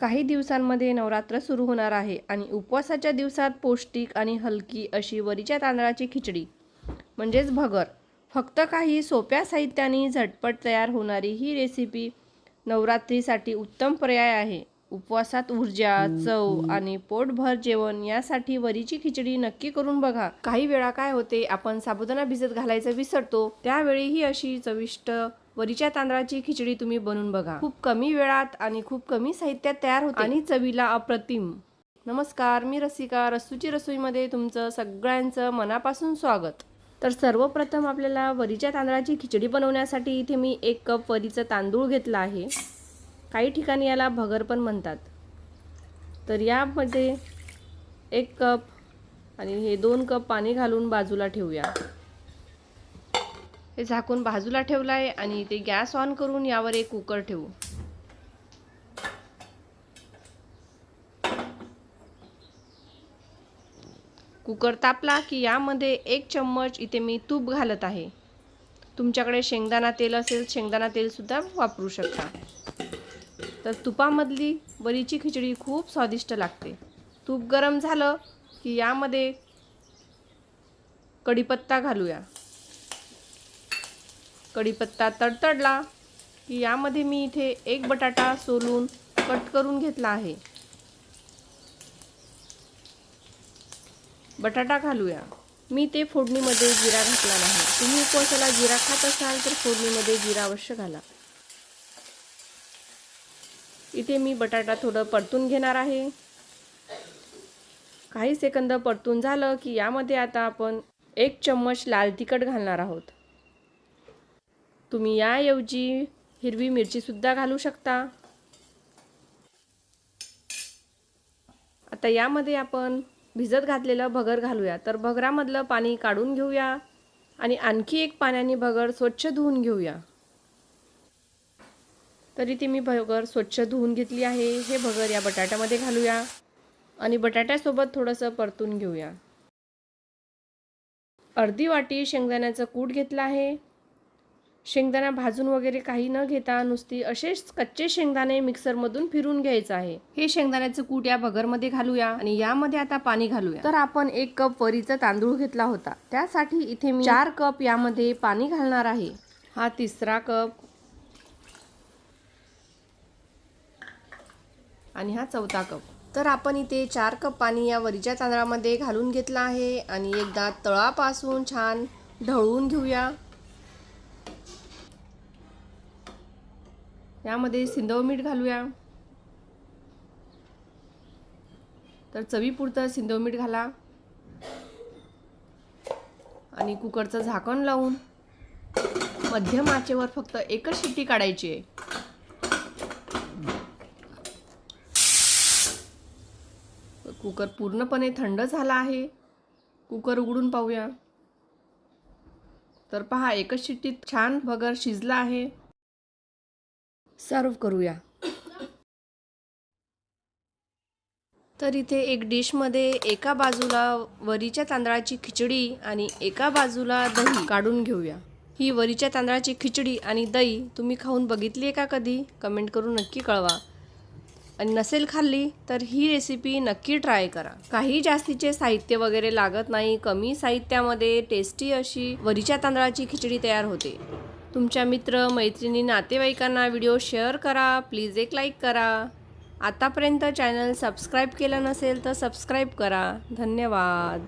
काही दिवसांमध्ये नवरात्र सुरू होणार आहे आणि उपवासाच्या दिवसात पौष्टिक आणि हलकी अशी वरीच्या तांदळाची खिचडी म्हणजेच भगर फक्त काही सोप्या साहित्याने झटपट तयार होणारी ही रेसिपी नवरात्रीसाठी उत्तम पर्याय आहे. उपवासात ऊर्जा चव आणि पोटभर जेवण यासाठी वरीची खिचडी नक्की करून बघा. काही वेळा काय होते आपण साबुदाणा भिजत घालायचं विसरतो त्यावेळी ही अशी चविष्ट वरीच्या तांदळाची खिचडी तुम्ही बनवून बघा. खूप कमी वेळात आणि खूप कमी साहित्यात तयार होते. आणि चवीला अप्रतिम. नमस्कार मी रसिका. रसूची रसोईमध्ये तुमचं सगळ्यांचं मनापासून स्वागत. तर सर्वप्रथम आपल्याला वरीच्या तांदळाची खिचडी बनवण्यासाठी इथे मी एक कप वरीचं तांदूळ घेतला आहे. काही ठिकाणी याला भगर पण म्हणतात. तर यामध्ये एक कप आणि हे दोन कप पाणी घालून बाजूला ठेवूया. हे झाकून बाजूला ठेवलं आहे आणि ते गॅस ऑन करून यावर एक कुकर ठेवू. कुकर तापला की यामध्ये एक चम्मच इथे मी तूप घालत आहे. तुमच्याकडे शेंगदाणा तेल असेल शेंगदाणा तेलसुद्धा वापरू शकता. तर तुपामधली वरीची खिचडी खूप स्वादिष्ट लागते. तूप गरम झालं की यामध्ये कढीपत्ता घालूया. कढीपत्ता तडतडला की यामध्ये मी इथे एक बटाटा सोलून कट करून घेतला आहे. बटाटा घालूया. मी ते फोडणीमध्ये जिरा घातला नाही. तुम्ही उपवासाला जिरा खात असाल तर फोडणीमध्ये जिरा अवश्य घाला. इथे मी बटाटा थोडं परतून घेणार आहे. काही सेकंद परतून झालं की यामध्ये आता आपण एक चम्मच लाल तिखट घालणार आहोत. तुम्ही याऐवजी हिरवी मिरचीसुद्धा घालू शकता. आता यामध्ये आपण भिजत घातलेलं भगर घालूया. तर भगरामधलं पाणी काढून घेऊया आणि आणखी एक पाण्याने भगर स्वच्छ धुवून घेऊया. तरी ती मी भगर स्वच्छ धुवून घेतली आहे. हे भगर या बटाट्यामध्ये घालूया आणि बटाट्यासोबत थोडंसं परतून घेऊया. अर्धी वाटी शेंगदाण्याचं कूट घेतलं आहे. शेंगदाणा भाजून वगैरे काही न घेता नुसती असेच कच्चे शेंगदाणे मिक्सरमधून फिरून घ्यायचं आहे. हे शेंगदाण्याचं कूट या भगरमध्ये घालूया आणि यामध्ये आता पाणी घालूया. तर आपण एक कप वरीचा तांदूळ घेतला होता. त्यासाठी इथे मी चार कप यामध्ये पाणी घालणार आहे. हा तिसरा कप. आणि हा चौथा कप. तर आपण इथे चार कप पाणी या वरीच्या तांदळामध्ये घालून घेतला आहे. आणि एकदा तळापासून छान ढवळून घेऊया. यामध्ये सिंधव मीठ घालूया. तर चवीपुरतं सिंधव मीठ घाला. आणि कुकरचं झाकण लावून मध्यम आचेवर फक्त एकच शिट्टी काढायची आहे. कुकर पूर्णपणे थंड झाला आहे. कुकर उघडून पाहूया. तर पहा एकच शिट्टीत छान भगर शिजला आहे. सर्व करूया. तर इथे एक डिशमध्ये एका बाजूला वरीच्या तांदळाची खिचडी आणि एका बाजूला दही काढून घेऊया. ही वरीच्या तांदळाची खिचडी आणि दही तुम्ही खाऊन बघितली आहे का कधी? कमेंट करून नक्की कळवा. आणि नसेल खाल्ली तर ही रेसिपी नक्की ट्राय करा. काही जास्तीचे साहित्य वगैरे लागत नाही. कमी साहित्यामध्ये टेस्टी अशी वरीच्या तांदळाची खिचडी तयार होते. तुमच्या मित्र मैत्रिणी नातेवाईकांना व्हिडिओ शेअर करा. प्लीज एक लाईक करा. आतापर्यंत चॅनल सबस्क्राईब केलं नसेल तर सबस्क्राईब करा. धन्यवाद.